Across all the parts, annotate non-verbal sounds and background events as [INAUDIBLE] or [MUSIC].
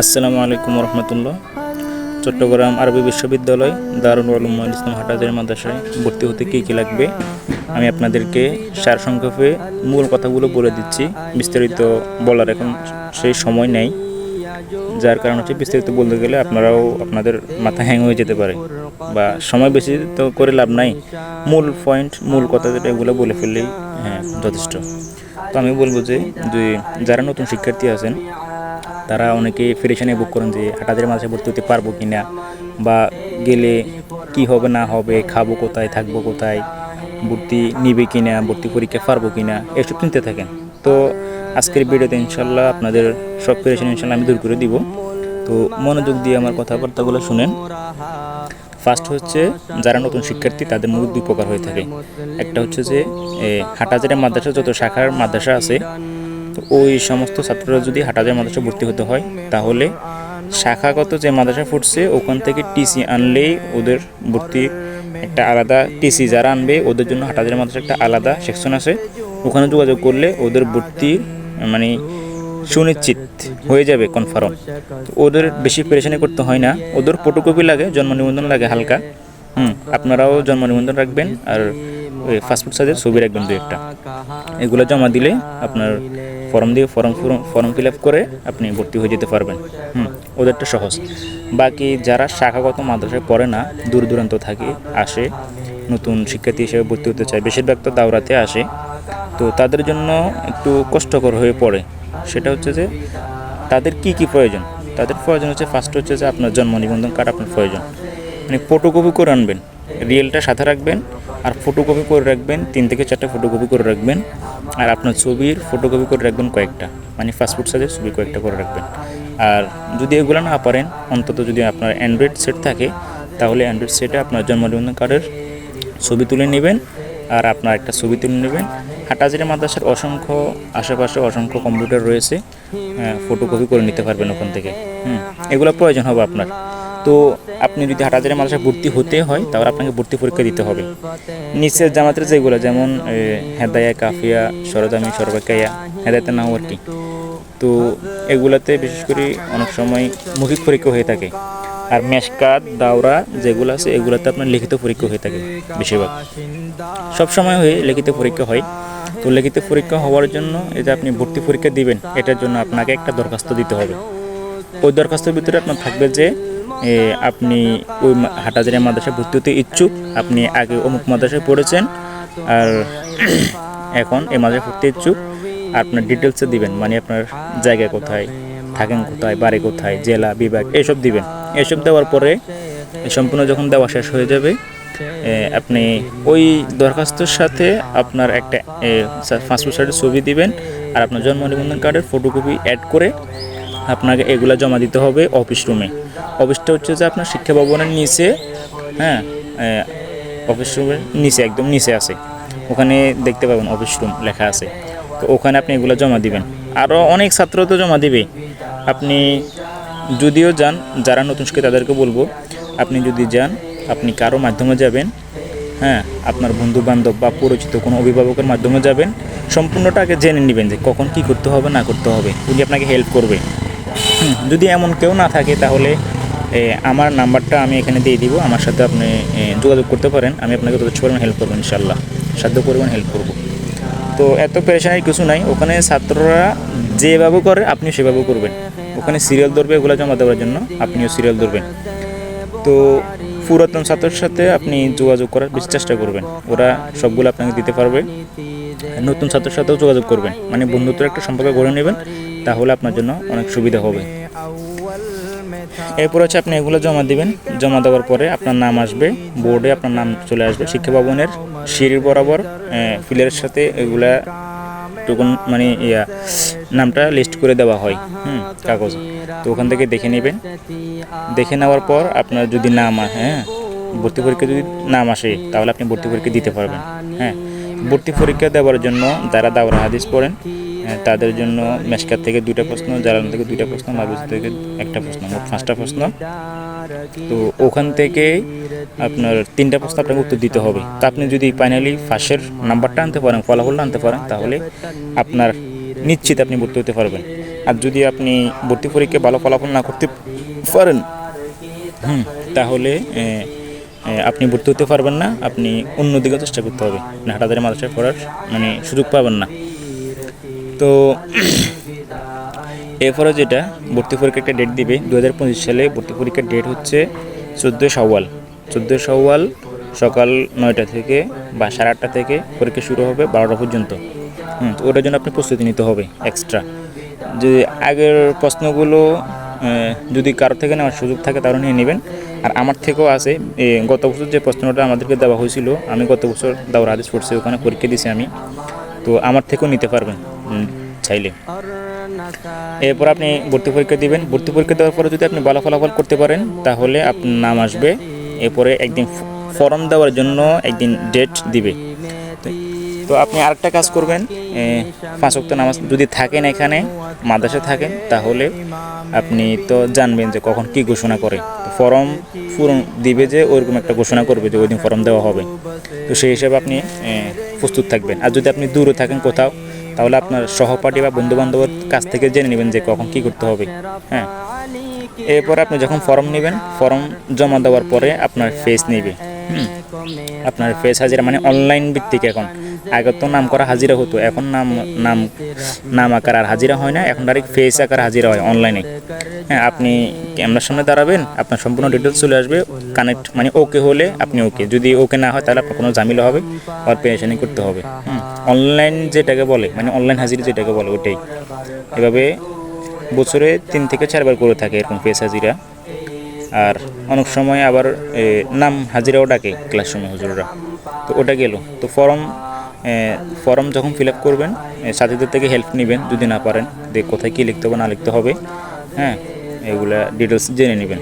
আসসালামু আলাইকুম রহমতুল্লাহ। চট্টগ্রাম আরবি বিশ্ববিদ্যালয় দারুল উলুম আল ইসলাম হাটাদের মাদ্রাসায় ভর্তি হতে কী কী লাগবে? আমি আপনাদেরকে সার সংক্ষেপে মূল কথাগুলো বলে দিচ্ছি। বিস্তারিত বলার এখন সেই সময় নেই। যার কারণ হচ্ছে বিস্তারিত বলতে গেলে আপনারাও আপনাদের মাথা হ্যাং হয়ে যেতে পারে। বা সময় বেশি তো করে লাভ নাই। মূল পয়েন্ট মূল কথা যেটা, এগুলো বলে ফেললেই হ্যাঁ যথেষ্ট। তো আমি বলব যে যারা নতুন শিক্ষার্থী আছেন তারা অনেকে ফেরেশানে বুক করেন যে হাটাদের মাঝে ভর্তি হতে পারব কি না বা গেলে কি হবে, না হবে, খাব কোথায়, থাকব কোথায়, ভর্তি নিবে কি না ভর্তি পরীক্ষা পারব কি না এসব চিনতে থাকেন। তো আজকের ভিডিওতে ইনশাল্লাহ আপনাদের সব ফেরেশান ইনশাল্লাহ আমি দূর করে দিব। তো মনোযোগ দিয়ে আমার কথাবার্তাগুলো শুনেন। ফার্স্ট হচ্ছে, যারা নতুন শিক্ষার্থী, তাদের মূল দুই প্রকার হয়ে থাকে। একটা হচ্ছে যে হাটাজারের মাদ্রাসা, যত শাখার মাদ্রাসা আছে তো ওই সমস্ত ছাত্ররা যদি হাটাজার মাদ্রাসা ভর্তি হতে হয়, তাহলে শাখাগত যে মাদ্রাসা ফুটছে, ওখান থেকে টিসি আনলেই ওদের ভর্তি একটা আলাদা টিসি যারা আনবে, ওদের জন্য হাটাজার মাদ্রাসা একটা আলাদা সেকশন আছে। ওখানে যোগাযোগ করলে ওদের ভর্তি মানে সুনিশ্চিত হয়ে যাবে কনফার্ম ওদের বেশি পেরেশানি করতে হয় না। ওদের ফটোকপি লাগে, জন্ম নিবন্ধন লাগে হালকা। হুম, আপনারাও জন্ম নিবন্ধন রাখবেন আর পাসপোর্ট সাইজের ছবি রাখবেন দু একটা। এগুলো জমা দিলে আপনার ফর্ম দিয়ে ফর্ম ফর্ম ফিল আপ করে আপনি ভর্তি হয়ে যেতে পারবেন। হুম, ওদেরটা সহজ। বাকি যারা শাখাগত মাদ্রাসায় পড়ে না, দূর দূরান্ত থাকে, আসে, নতুন শিক্ষার্থী হিসেবে ভর্তি হতে চায়, বেশিরভাগ তো দাওরাতে আসে, তো তাদের জন্য একটু কষ্টকর হয়ে পড়ে। সেটা হচ্ছে যে তাদের কি কি প্রয়োজন? তাদের প্রয়োজন হচ্ছে ফার্স্ট হচ্ছে যে আপনার জন্ম নিবন্ধন কার্ড আপনার প্রয়োজন। মানে ফটোকপি করে আনবেন রিয়েলটা সাথে রাখবেন আর ফটোকপি করে রাখবেন, তিন থেকে চারটে ফটোকপি করে রাখবেন। আর আপনার ছবির ফটোকপি করে রাখবেন কয়েকটা। মানে পাসপোর্ট সাইজের ছবি কয়েকটা করে রাখবেন। আর যদি এগুলো না পারেন, অন্তত যদি আপনার অ্যান্ড্রয়েড সেট থাকে, তাহলে অ্যান্ড্রয়েড সেটে আপনার জন্ম নিবন্ধন কার্ডের ছবি তুলে নেবেন, আর আপনার একটা ছবি তুলে নেবেন। হাটাজারি মাদ্রাসার অসংখ্য আশেপাশে অসংখ্য কম্পিউটার রয়েছে ফটোকপি করে নিতে পারবেন ওখান থেকে। হুম, এগুলো প্রয়োজন হবে আপনার। তো আপনি যদি হাটাজারি মাদ্রাসায় ভর্তি হতে হয়, তাহলে আপনাকে ভর্তি পরীক্ষা দিতে হবে। নিচের জামাতের যেগুলো, যেমন হেদায়া, কাফিয়া সরদামি সরবাকাইয়া হেদায়তের নাম আর কি তো এগুলাতে বিশেষ করে অনেক সময় মৌখিক পরীক্ষা হয়ে থাকে। আর মেশকাত, দাওরা যেগুলো আছে, এগুলোতে আপনার লিখিত পরীক্ষা হয়ে থাকে বেশিরভাগ। সব সময় হয়ে লিখিত পরীক্ষা হয়। তো লিখিত পরীক্ষা হওয়ার জন্য এই যে আপনি ভর্তি পরীক্ষা দিবেন, এটার জন্য আপনাকে একটা দরখাস্ত দিতে হবে। ওই দরখাস্তের ভিতরে আপনার থাকবে যে আপনি ওই হাটাজারিয়া মাদ্রাসায় ভর্তি হতে ইচ্ছুক, আপনি আগে অমুক মাদ্রাসায় পড়েছেন, আর [CLEARS THROAT] এখন এই মাদ্রাসায় ভর্তি ইচ্ছুক, আপনার ডিটেলসে দিবেন মানে আপনার জায়গা কোথায়, থাকেন কোথায়, বাড়ি কোথায়, জেলা, বিভাগ এইসব দিবেন। এসব দেওয়ার পরে সম্পূর্ণ যখন দেওয়া শেষ হয়ে যাবে আপনি ওই দরখাস্তর সাথে আপনার একটা পাসপোর্ট সাইজের ছবি দিবেন, আর আপনার জন্ম নিবন্ধন কার্ডের ফটোকপি অ্যাড করে আপনাকে এগুলো জমা দিতে হবে অফিস রুমে অফিসটা হচ্ছে যে আপনার শিক্ষা ভবনের নিচে হ্যাঁ অফিস রুমের নিচে, একদম নিচে আছে। ওখানে দেখতে পাবেন অফিস রুম লেখা আছে। তো ওখানে আপনি এগুলো জমা দিবেন। আরও অনেক ছাত্র তো জমা দিবে আপনি যদিও যান, যারা নতুন শিক্ষা তাদেরকে বলব, আপনি যদি যান, আপনি কারও মাধ্যমে যাবেন হ্যাঁ আপনার বন্ধু বান্ধব বা পরিচিত কোনো অভিভাবকের মাধ্যমে যাবেন, সম্পূর্ণটা আগে জেনে নেবেন যে কখন কি করতে হবে, না করতে হবে। উনি আপনাকে হেল্প করবে। যদি এমন কেউ না থাকে তাহলে আমার নাম্বারটা আমি এখানে দিয়ে দিব। আমার সাথে আপনি যোগাযোগ করতে পারেন। আমি আপনাকে যথেষ্ট পরিমাণ হেল্প করব ইনশাল্লাহ সাধ্য পরিমাণ হেল্প করব। তো এত পেরেশানির কিছু নাই। ওখানে ছাত্ররা যেভাবে করে, আপনিও সেভাবে করবেন। ওখানে সিরিয়াল ধরবে, এগুলো জমা দেওয়ার জন্য আপনিও সিরিয়াল ধরবেন। তো পুরাতন ছাত্রের সাথে আপনি যোগাযোগ করার বেশি চেষ্টা করবেন। ওরা সবগুলো আপনাকে দিতে পারবে। নতুন ছাত্রের সাথেও যোগাযোগ করবেন। মানে বন্ধুত্বের একটা সম্পর্ক গড়ে নেবেন। তাহলে আপনার জন্য অনেক সুবিধা হবে। এরপর হচ্ছে আপনি এগুলো জমা দিবেন। জমা দেওয়ার পরে আপনার নাম আসবে, বোর্ডে আপনার নাম চলে আসবে, শিক্ষা ভবনের সিঁড়ির বরাবর ফিলের সাথে এগুলা টুকুন মানে ইয়া, নামটা লিস্ট করে দেওয়া হয়, হুম, কাগজ। তো ওখান থেকে দেখে নেবেন। দেখে নেওয়ার পর আপনার যদি নাম হ্যাঁ ভর্তি পরীক্ষা যদি নাম আসে, তাহলে আপনি ভর্তি পরীক্ষা দিতে পারবেন হ্যাঁ। ভর্তি পরীক্ষা দেওয়ার জন্য যারা দাওরা হাদিস পড়েন তাদের জন্য মেশকার থেকে দুইটা প্রশ্ন জালান থেকে দুইটা প্রশ্ন মাবিজ থেকে একটা প্রশ্ন, মোট পাঁচটা প্রশ্ন। তো ওখান থেকে আপনার তিনটা প্রশ্ন আপনাকে উত্তর দিতে হবে। তা আপনি যদি ফাইনালি ফার্স্টের নাম্বারটা আনতে পারেন, ফলাফলটা আনতে পারেন, তাহলে আপনার নিশ্চিত আপনি ভর্তি হতে পারবেন। আর যদি আপনি ভর্তি পরীক্ষায় ভালো ফলাফল না করতে পারেন, হুম, তাহলে আপনি ভর্তি হতে পারবেন না, আপনি অন্যদিকে চেষ্টা করতে হবে। হাটাদারি মাদ্রাসায় পড়ার মানে সুযোগ পাবেন না। তো [CLEARS THROAT] এরপরে যেটা ভর্তি পরীক্ষার একটা ডেট দিবে। দু হাজার পঁচিশ সালে ভর্তি পরীক্ষার ডেট হচ্ছে চোদ্দোই সওয়াল চোদ্দোই সওয়াল সকাল নয়টা থেকে বা সাড়ে আটটা থেকে পরীক্ষা শুরু হবে বারোটা পর্যন্ত। হুম ওটার জন্য আপনি প্রস্তুতি নিতে হবে এক্সট্রা যে আগের প্রশ্নগুলো যদি কারোর থেকে নেওয়ার সুযোগ থাকে তারও নিয়ে নেবেন। আর আমার থেকেও আছে গত বছর যে প্রশ্নটা আমাদেরকে দেওয়া হয়েছিল, আমি গত বছর দাওয়ার আদেশ পড়ছি, ওখানে পরীক্ষা দিয়েছি আমি। তো আমার থেকেও নিতে পারবেন। চাইলে। এরপর আপনি ভর্তি পরীক্ষা দিবেন। ভর্তি পরীক্ষা দেওয়ার পরে যদি আপনি ভালো ফলাফল করতে পারেন তাহলে আপনার নাম আসবে। এরপরে একদিন ফর্ম দেওয়ার জন্য একদিন ডেট দিবে। তো- আপনি আরেকটা কাজ করবেন। পাঁচ ওয়াক্ত নামাজ যদি থাকেন এখানে মাদ্রাসা থাকেন তাহলে আপনি তো জানবেন যে কখন কি ঘোষণা করে। ফর্ম পূরণ দিবে যে ওইরকম একটা ঘোষণা করবে যে ওই দিন ফর্ম দেওয়া হবে। তো সেই হিসাবে আপনি প্রস্তুত থাকবেন। আর যদি আপনি দূরে থাকেন কোথাও তাহলে আপনার সহপাঠী বা বন্ধুবান্ধবের কাছ থেকে জেনে নেবেন যে কখন কি করতে হবে হ্যাঁ এরপরে আপনি যখন ফর্ম নেবেন ফর্ম জমা দেওয়ার পরে আপনার ফেস নেবে। আপনার ফেস হাজিরা মানে অনলাইন ভিত্তিক এখন। আগে তো নাম করা হাজিরা হতো, এখন নাম নাম নাম আকার আর হাজিরা হয় না, এখন ডাইরেক্ট ফেস আকার হাজিরা হয় অনলাইনে হ্যাঁ আপনি ক্যামেরার সামনে দাঁড়াবেন, আপনার সম্পূর্ণ ডিটেলস চলে আসবে কানেক্ট মানে ওকে হলে আপনি ওকে যদি ওকে না হয়, তাহলে আপনার কোনো ঝামেলা হবে, আর পেরেশানি করতে হবে। অনলাইন যেটাকে বলে মানে অনলাইন হাজিরা যেটাকে বলে ওটাই এভাবে বছরে তিন থেকে চারবার করে থাকে এরকম ফেস হাজিরা। আর অনেক সময় আবার নাম হাজিরাও ডাকে ক্লাস সময় হুজুররা। তো ওটা গেল। তো ফর্ম ফর্ম যখন ফিল আপ করবেন সাথীদের থেকে হেল্প নেবেন যদি না পারেন, যে কোথায় কী লিখতে হবে, না লিখতে হবে হ্যাঁ এগুলা ডিটেলস জেনে নেবেন।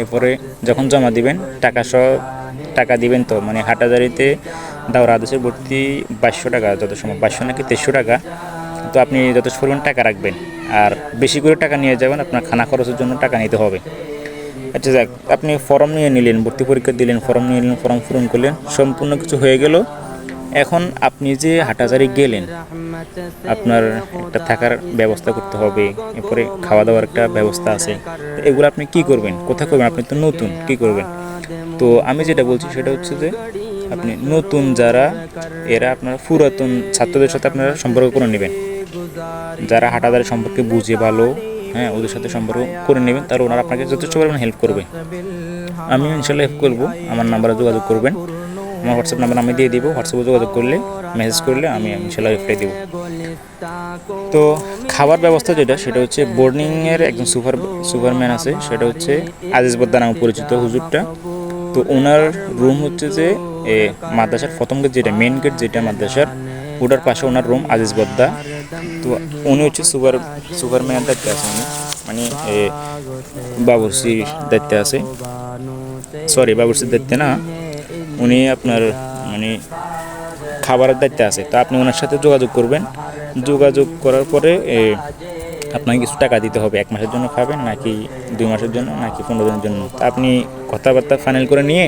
এরপরে যখন জমা দিবেন, টাকা সহ টাকা দিবেন তো মানে হাটাজারিতে দাওরা আদেশের ভর্তি বাইশশো টাকা, যত সময় বাইশশো নাকি তেইশশো টাকা, তো আপনি যথেষ্ট পরিমাণ টাকা রাখবেন। আর বেশি করে টাকা নিয়ে যাবেন, আপনার খানা খরচের জন্য টাকা নিতে হবে। আচ্ছা যাক, আপনি ফর্ম নিয়ে নিলেন, ভর্তি পরীক্ষা দিলেন ফর্ম নিয়ে নিলেন ফর্ম পূরণ করলেন, সম্পূর্ণ কিছু হয়ে গেল। এখন আপনি যে হাটাজারি গেলেন, আপনার একটা থাকার ব্যবস্থা করতে হবে, এরপরে খাওয়া দাওয়ার একটা ব্যবস্থা আছে। তো এগুলো আপনি কি করবেন? কোথায় করবেন? আপনি তো নতুন, কি করবেন? তো আমি যেটা বলছি সেটা হচ্ছে যে, আপনি নতুন যারা, এরা আপনার পুরাতন ছাত্রদের সাথে আপনারা সম্পর্ক করে নেবেন। যারা হাটাদারি সম্পর্কে বুঝে ভালো হ্যাঁ ওদের সাথে সম্পর্ক করে নেবেন, তাহলে ওনারা আপনাকে যথেষ্ট পরিমাণে হেল্প করবে। আমি ইনশাল্লাহ হেল্প করব, আমার নাম্বারে যোগাযোগ করবেন। আমার হোয়াটসঅ্যাপ নাম্বার আমি দিয়ে দিব হোয়াটসঅ্যাপে যোগাযোগ করলে মেসেজ করলে আমি ইনশাল্লাহ রিপ্লাই দেবো। তো খাবার ব্যবস্থা যেটা, সেটা হচ্ছে বোর্ডিংয়ের একজন সুপার সুপারম্যান আছে, সেটা হচ্ছে আজিজ বদ্দা নামে পরিচিত হুজুরটা। তো ওনার রুম হচ্ছে যে মাদ্রাসার প্রথম গেট যেটা মেন গেট যেটা মাদ্রাসার, ওটার পাশে ওনার রুম আজিজ বদ্দা তো উনি হচ্ছে সুপার সুপারম্যানের দায়িত্বে আছে উনি। মানে বাবুর্চির দায়িত্বে আছে। সরি, বাবুর্চির দায়িত্বে না। উনি আপনার মানে খাবারের দায়িত্বে আছে। তো আপনি ওনার সাথে যোগাযোগ করবেন। যোগাযোগ করার পরে আপনাকে কিছু টাকা দিতে হবে। এক মাসের জন্য খাবেন, নাকি দুই মাসের জন্য, নাকি পনেরো দিনের জন্য? তা আপনি কথাবার্তা ফাইনাল করে নিয়ে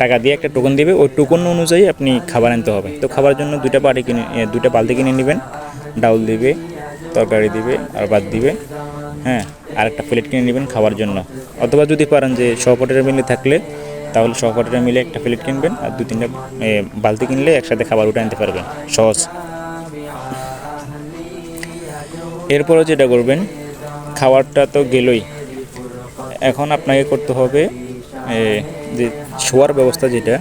টাকা দিয়ে একটা টোকন দিবে। ওই টোকন অনুযায়ী আপনি খাবার আনতে হবে। তো খাবারের জন্য দুইটা বাটি কিনে দুইটা বালতি কিনে নেবেন। ডাউল দিবে, তরকারি দিবে আর ভাত দিবে হ্যাঁ আর একটা প্লেট কিনে নেবেন খাওয়ার জন্য। অথবা যদি পারেন যে সহপাঠীরা মিলে থাকলে, তাহলে সহপাঠীরা মিলে একটা প্লেট কিনবেন আর দু তিনটা বালতি কিনলে একসাথে খাবার উঠে আনতে পারবেন, সহজ। এরপরে যেটা করবেন খাবারটা তো গেলই। এখন আপনাকে করতে হবে যে শোয়ার ব্যবস্থা যেটা,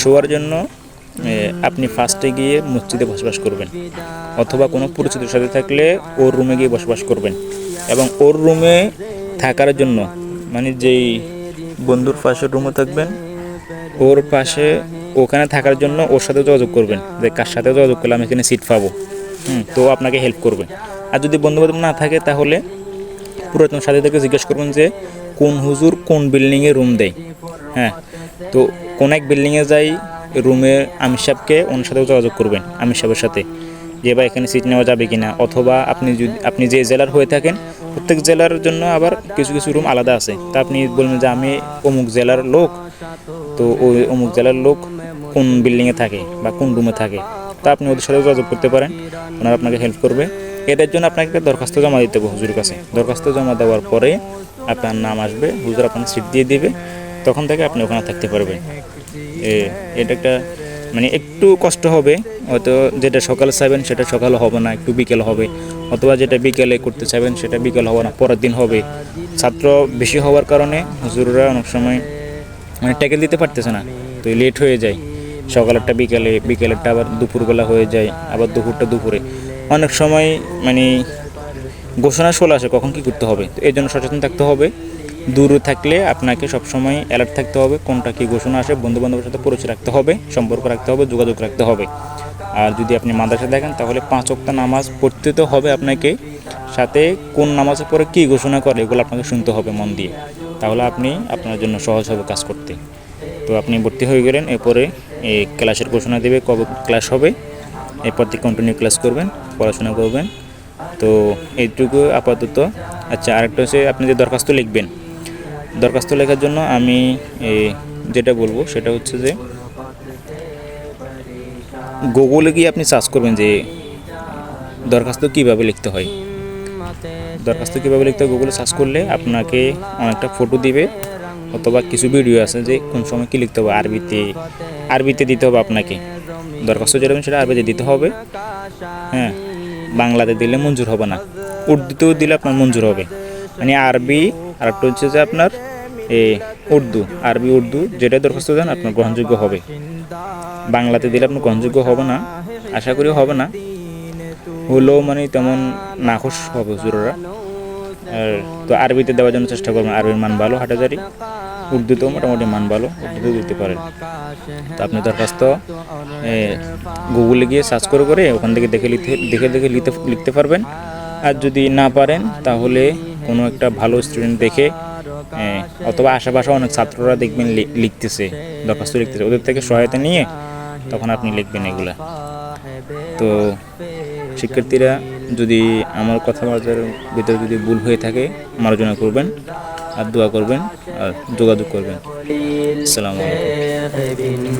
শোয়ার জন্য আপনি ফার্স্টে গিয়ে মসজিদে বসবাস করবেন। অথবা কোনো পরিচিতের সাথে থাকলে ওর রুমে গিয়ে বসবাস করবেন। এবং ওর রুমে থাকার জন্য মানে যেই বন্ধুর পাশে রুমে থাকবেন, ওর পাশে ওখানে থাকার জন্য ওর সাথে যোগাযোগ করবেন যে কার সাথে যোগাযোগ করলে আমি এখানে সিট পাবো। হুম, তো আপনাকে হেল্প করবে। আর যদি বন্ধু বান্ধব না থাকে তাহলে পুরাতন সাথীদেরকে জিজ্ঞেস করবেন যে কোন হুজুর কোন বিল্ডিংয়ে রুম দেয়। হ্যাঁ তো কোন এক বিল্ডিংয়ে যাই রুমে আমির সাহেবকে ওনার সাথেও যোগাযোগ করবেন, আমির সাহেবের সাথে। যে বা এখানে সিট নেওয়া যাবে কি না অথবা আপনি যদি আপনি যে জেলার হয়ে থাকেন, প্রত্যেক জেলার জন্য আবার কিছু কিছু রুম আলাদা আছে। তা আপনি বলবেন যে আমি অমুক জেলার লোক, তো ওই অমুক জেলার লোক কোন বিল্ডিংয়ে থাকে বা কোন রুমে থাকে? তা আপনি ওদের সাথে যোগাযোগ করতে পারেন, ওনারা আপনাকে হেল্প করবে। এটার জন্য আপনাকে একটা দরখাস্ত জমা দিতে হবে হুজুরের কাছে। দরখাস্ত জমা দেওয়ার পরে আপনার নাম আসবে, হুজুর আপনার সিট দিয়ে দিবে। তখন থেকে আপনি ওখানে থাকতে পারবেন। এটা একটা মানে একটু কষ্ট হবে, হয়তো যেটা সকালে চাইবেন সেটা সকালে হবে না, একটু বিকেল হবে। অথবা যেটা বিকেলে করতে চাইবেন সেটা বিকেল হবে না, পরের দিন হবে। ছাত্র বেশি হওয়ার কারণে হুজুররা অনেক সময় মানে ট্যাকেল দিতে পারতেছে না, তো লেট হয়ে যায়। সকালেরটা বিকেলে, বিকেলেরটা আবার দুপুরবেলা হয়ে যায়, আবার দুপুরটা দুপুরে। অনেক সময় মানে ঘোষণা চলে আসে কখন কি করতে হবে, তো এই জন্য সচেতন থাকতে হবে। দূরে থাকলে আপনাকে সবসময় অ্যালার্ট থাকতে হবে, কোনটা কি ঘোষণা আসে বন্ধু বান্ধবের সাথে পরিচয় রাখতে হবে, সম্পর্ক রাখতে হবে, যোগাযোগ রাখতে হবে। আর যদি আপনি মাদ্রাসা দেখেন তাহলে পাঁচ ওয়াক্ত নামাজ পড়তে তো হবে আপনাকে, সাথে কোন নামাজের পরে কী ঘোষণা করে, এগুলো আপনাকে শুনতে হবে মন দিয়ে। তাহলে আপনি আপনার জন্য সহজ হবে কাজ করতে। তো আপনি ভর্তি হয়ে গেলেন, এরপরে এই ক্লাসের ঘোষণা দেবে, কবে ক্লাস হবে, এরপর থেকে কন্টিনিউ ক্লাস করবেন, পড়াশোনা করবেন। তো এইটুকু আপাতত। আচ্ছা আরেকটা হচ্ছে আপনি যে দরখাস্ত লিখবেন দরখাস্ত লেখার জন্য আমি যেটা বলব সেটা হচ্ছে যে গুগলে গিয়ে আপনি সার্চ করবেন যে, দরখাস্ত কীভাবে লিখতে হয়। দরখাস্ত কীভাবে লিখতে হয় গুগলে সার্চ করলে আপনাকে অনেকটা ফটো দিবে, অথবা কিছু ভিডিও আছে যে কোন সময় কী লিখতে হবে, আরবিতে আরবিতে দিতে হবে আপনাকে। দরখাস্ত যেটা সেটা আরবিতে দিতে হবে। হ্যাঁ বাংলাতে দিলে মঞ্জুর হবে না। উর্দুতেও দিলে আপনার মঞ্জুর হবে। মানে আরবি আর একটা হচ্ছে যে আপনার এই উর্দু, আরবি উর্দু যেটা দরখাস্ত দেন আপনার গ্রহণযোগ্য হবে। বাংলাতে দিলে আপনার গ্রহণযোগ্য হবে না, আশা করি হবে না। হলেও মানে তেমন নাখোশ হবে আর তো আরবিতে দেওয়ার জন্য চেষ্টা করবেন, আরবির মান ভালো হাটাজারি উর্দুতেও মোটামুটি মান ভালো, উর্দুতেও দিতে পারেন। তো আপনি দরখাস্ত গুগলে গিয়ে সার্চ করে করে ওখান থেকে দেখে লিখতে দেখে দেখে লিখতে লিখতে পারবেন। আর যদি না পারেন তাহলে কোনো একটা ভালো স্টুডেন্ট দেখে অথবা আশেপাশে অনেক ছাত্ররা দেখবেন লিখতেছে, দরখাস্ত লিখতেছে। ওদের থেকে সহায়তা নিয়ে তখন আপনি লিখবেন এগুলা। তো শিক্ষার্থীরা যদি আমার কথাবার্তার ভিতরে যদি ভুল হয়ে থাকে আলোচনা করবেন আর দোয়া করবেন আর যোগাযোগ করবেন। আসসালামু আলাইকুম।